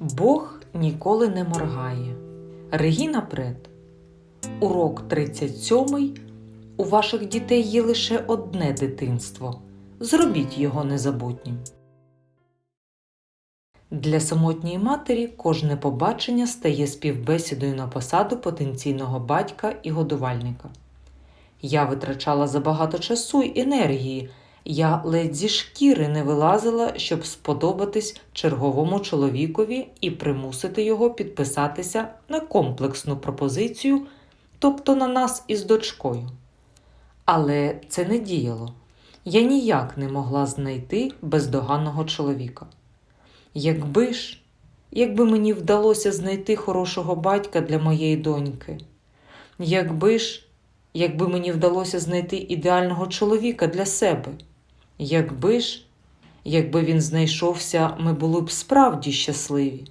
Бог ніколи не моргає. Регіна Прет. Урок 37. У ваших дітей є лише одне дитинство. Зробіть його незабутнім. Для самотньої матері кожне побачення стає співбесідою на посаду потенційного батька і годувальника. Я витрачала забагато часу й енергії. Я ледь зі шкіри не вилазила, щоб сподобатись черговому чоловікові і примусити його підписатися на комплексну пропозицію, тобто на нас із дочкою. Але це не діяло. Я ніяк не могла знайти бездоганного чоловіка. Якби ж, якби мені вдалося знайти хорошого батька для моєї доньки, якби ж, якби мені вдалося знайти ідеального чоловіка для себе, якби ж, якби він знайшовся, ми були б справді щасливі.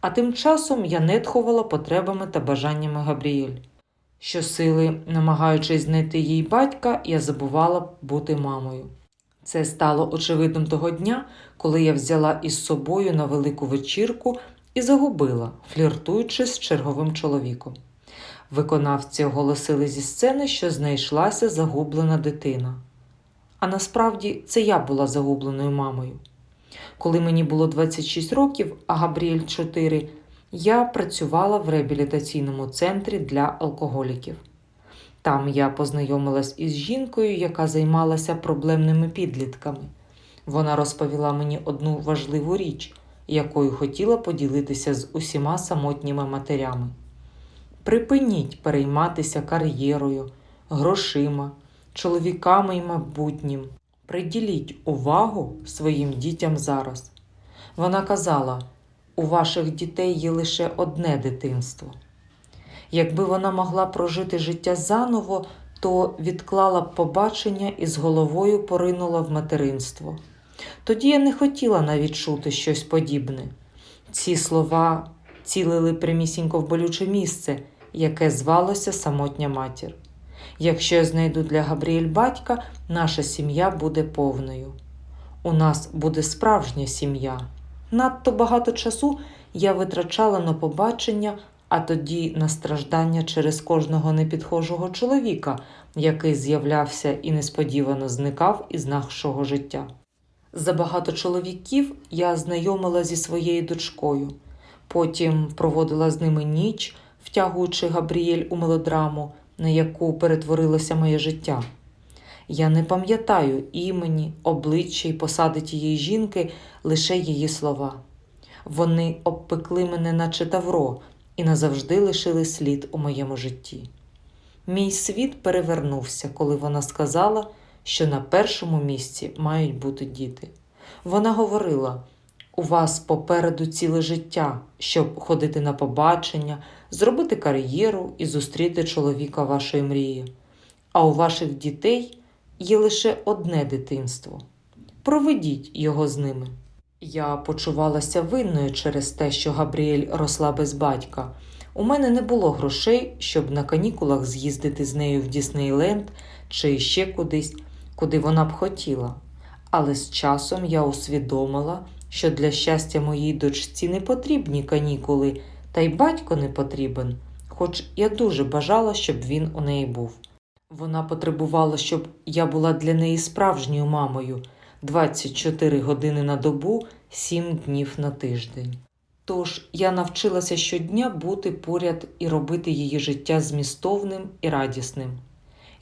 А тим часом я нетхувала потребами та бажаннями Габріель. Щосили, намагаючись знайти їй батька, я забувала бути мамою. Це стало очевидним того дня, коли я взяла із собою на велику вечірку і загубила, фліртуючи з черговим чоловіком. Виконавці оголосили зі сцени, що знайшлася загублена дитина. А насправді це я була загубленою мамою. Коли мені було 26 років, а Габріель 4, я працювала в реабілітаційному центрі для алкоголіків. Там я познайомилась із жінкою, яка займалася проблемними підлітками. Вона розповіла мені одну важливу річ, якою хотіла поділитися з усіма самотніми матерями. Припиніть перейматися кар'єрою, грошима, чоловіками і майбутнім. Приділіть увагу своїм дітям зараз. Вона казала: у ваших дітей є лише одне дитинство. Якби вона могла прожити життя заново, то відклала б побачення і з головою поринула в материнство. Тоді я не хотіла навіть чути щось подібне. Ці слова цілили прямісінько в болюче місце, яке звалося самотня матір. Якщо я знайду для Габріель батька, наша сім'я буде повною. У нас буде справжня сім'я. Надто багато часу я витрачала на побачення, а тоді на страждання через кожного непідхожого чоловіка, який з'являвся і несподівано зникав із нашого життя. Забагато чоловіків я знайомила зі своєю дочкою, потім проводила з ними ніч, втягуючи Габріель у мелодраму, на яку перетворилося моє життя. Я не пам'ятаю імені, обличчя й посади тієї жінки, лише її слова. Вони обпекли мене, наче тавро, і назавжди лишили слід у моєму житті. Мій світ перевернувся, коли вона сказала, що на першому місці мають бути діти. Вона говорила: у вас попереду ціле життя, щоб ходити на побачення, зробити кар'єру і зустріти чоловіка вашої мрії. А у ваших дітей є лише одне дитинство. Проведіть його з ними. Я почувалася винною через те, що Габріель росла без батька. У мене не було грошей, щоб на канікулах з'їздити з нею в Діснейленд чи ще кудись, куди вона б хотіла. Але з часом я усвідомила, що для щастя моїй дочці не потрібні канікули, та й батько не потрібен, хоч я дуже бажала, щоб він у неї був. Вона потребувала, щоб я була для неї справжньою мамою 24 години на добу, 7 днів на тиждень. Тож я навчилася щодня бути поряд і робити її життя змістовним і радісним.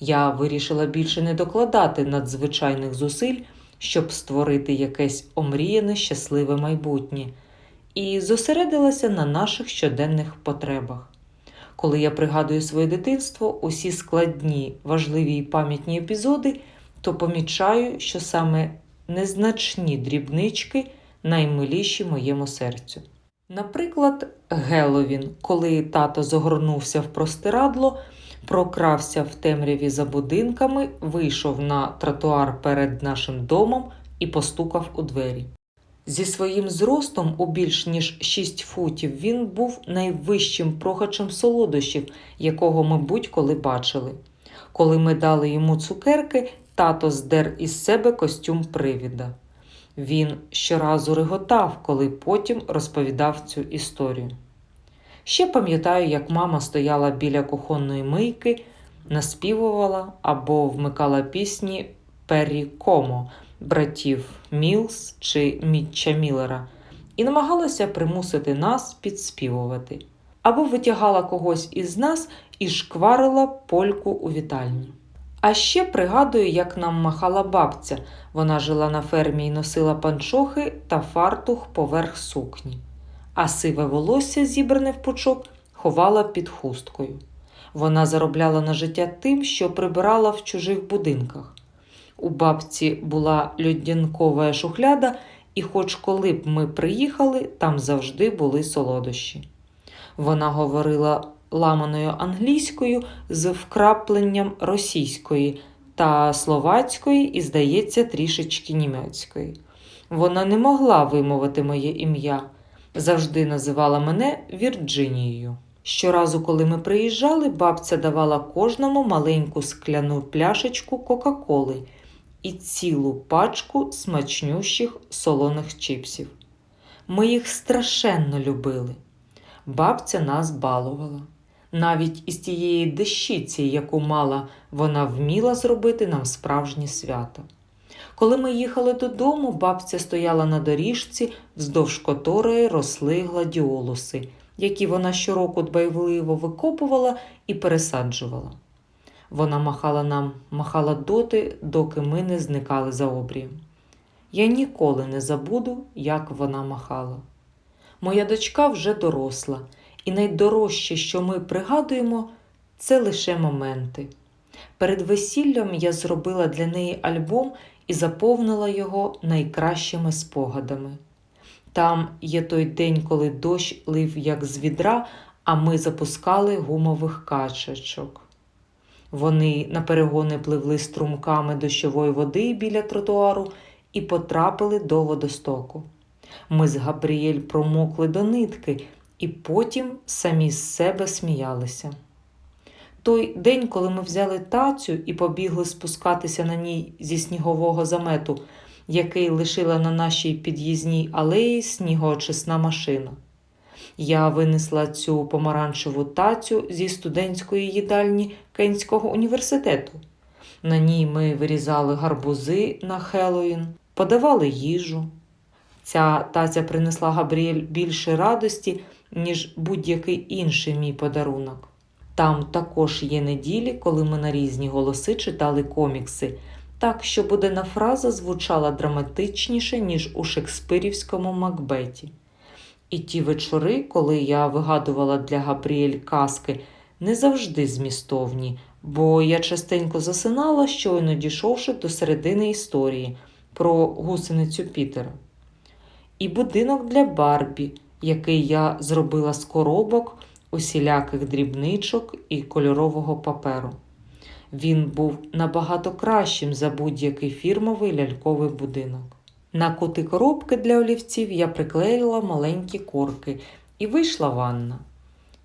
Я вирішила більше не докладати надзвичайних зусиль, щоб створити якесь омріяне щасливе майбутнє, і зосередилася на наших щоденних потребах. Коли я пригадую своє дитинство, усі складні, важливі і пам'ятні епізоди, то помічаю, що саме незначні дрібнички наймиліші моєму серцю. Наприклад, Геловін, коли тато загорнувся в простирадло, прокрався в темряві за будинками, вийшов на тротуар перед нашим домом і постукав у двері. Зі своїм зростом у більш ніж 6 футів він був найвищим прохачем солодощів, якого ми будь-коли бачили. Коли ми дали йому цукерки, тато здер із себе костюм привіда. Він щоразу реготав, коли потім розповідав цю історію. Ще пам'ятаю, як мама стояла біля кухонної мийки, наспівувала або вмикала пісні Перрі Комо братів Мілс чи Мітча Міллера і намагалася примусити нас підспівувати, або витягала когось із нас і шкварила польку у вітальні. А ще пригадую, як нам махала бабця. Вона жила на фермі і носила панчохи та фартух поверх сукні, а сиве волосся, зібране в пучок, ховала під хусткою. Вона заробляла на життя тим, що прибирала в чужих будинках. У бабці була льодянкова шухляда, і, хоч коли б ми приїхали, там завжди були солодощі. Вона говорила ламаною англійською з вкрапленням російської та словацької і, здається, трішечки німецької. Вона не могла вимовити моє ім'я, завжди називала мене Вірджинією. Щоразу, коли ми приїжджали, бабця давала кожному маленьку скляну пляшечку Кока-Коли і цілу пачку смачнющих солоних чіпсів. Ми їх страшенно любили. Бабця нас балувала. Навіть із тієї дещиці, яку мала, вона вміла зробити нам справжнє свято. Коли ми їхали додому, бабця стояла на доріжці, вздовж котрої росли гладіолуси, які вона щороку дбайливо викопувала і пересаджувала. Вона махала нам, махала доти, доки ми не зникали за обрієм. Я ніколи не забуду, як вона махала. Моя дочка вже доросла, і найдорожче, що ми пригадуємо, це лише моменти. Перед весіллям я зробила для неї альбом і заповнила його найкращими спогадами. Там є той день, коли дощ лив як з відра, а ми запускали гумових качечок. Вони на перегони пливли струмками дощової води біля тротуару і потрапили до водостоку. Ми з Габріель промокли до нитки і потім самі з себе сміялися. Той день, коли ми взяли тацю і побігли спускатися на ній зі снігового замету, який лишила на нашій під'їзній алеї снігоочисна машина. Я винесла цю помаранчеву тацю зі студентської їдальні Кенського університету. На ній ми вирізали гарбузи на Хеллоїн, подавали їжу. Ця таця принесла Габріель більше радості, ніж будь-який інший мій подарунок. Там також є неділі, коли ми на різні голоси читали комікси, так, щоб одна фраза звучала драматичніше, ніж у шекспирівському Макбеті. І ті вечори, коли я вигадувала для Габріель казки, не завжди змістовні, бо я частенько засинала, щойно дійшовши до середини історії про гусеницю Пітера. І будинок для Барбі, який я зробила з коробок, усіляких дрібничок і кольорового паперу. Він був набагато кращим за будь-який фірмовий ляльковий будинок. На кути коробки для олівців я приклеїла маленькі корки і вийшла ванна.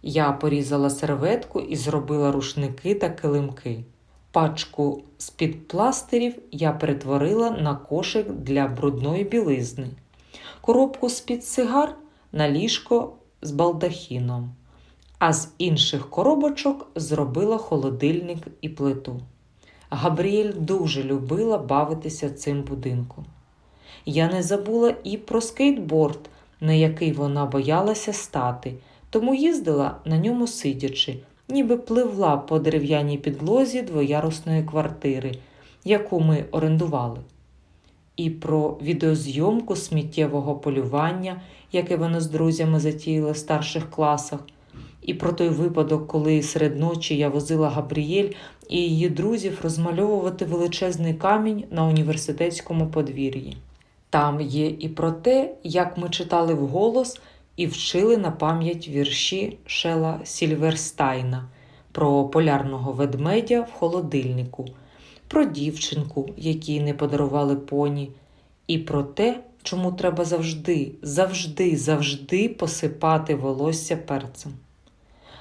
Я порізала серветку і зробила рушники та килимки. Пачку з-під пластирів я перетворила на кошик для брудної білизни, коробку з-під сигар на ліжко з балдахіном, а з інших коробочок зробила холодильник і плиту. Габріель дуже любила бавитися цим будинком. Я не забула і про скейтборд, на який вона боялася стати, тому їздила на ньому сидячи, ніби пливла по дерев'яній підлозі двоярусної квартири, яку ми орендували. І про відеозйомку сміттєвого полювання, яке вона з друзями затіяла в старших класах, і про той випадок, коли серед ночі я возила Габрієль і її друзів розмальовувати величезний камінь на університетському подвір'ї. Там є і про те, як ми читали вголос і вчили на пам'ять вірші Шела Сільверстайна про полярного ведмедя в холодильнику, про дівчинку, якій не подарували поні, і про те, чому треба завжди, завжди, завжди посипати волосся перцем.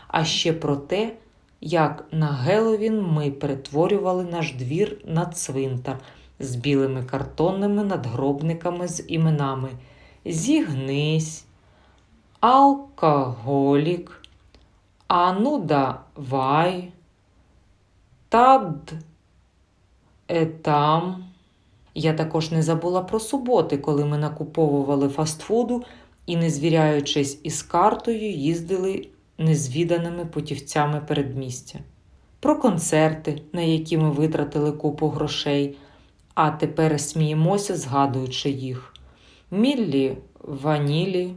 А ще про те, як на Геловін ми перетворювали наш двір на цвинтар з білими картонними надгробниками з іменами Зігнись, Алкоголік, Ануда Вай, Тад Етам. Я також не забула про суботи, коли ми накуповували фастфуду і, не звіряючись із картою, їздили незвіданими путівцями передмістя. Про концерти, на які ми витратили купу грошей, а тепер сміємося, згадуючи їх. Міллі Ванілі,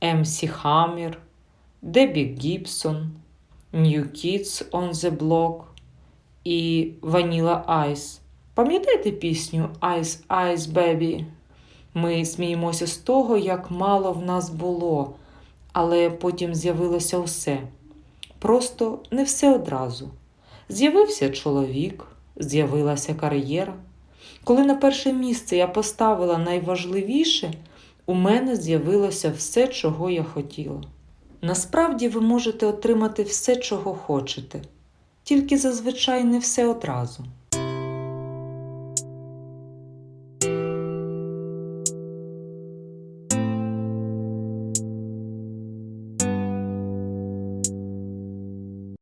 Емсі Хаммер, Дебі Гібсон, New Kids on the Block і Vanilla Ice. Пам'ятаєте пісню Ice Ice Baby? Ми сміємося з того, як мало в нас було, але потім з'явилося все. Просто не все одразу. З'явився чоловік, з'явилася кар'єра. Коли на перше місце я поставила найважливіше, у мене з'явилося все, чого я хотіла. Насправді ви можете отримати все, чого хочете, тільки зазвичай не все одразу.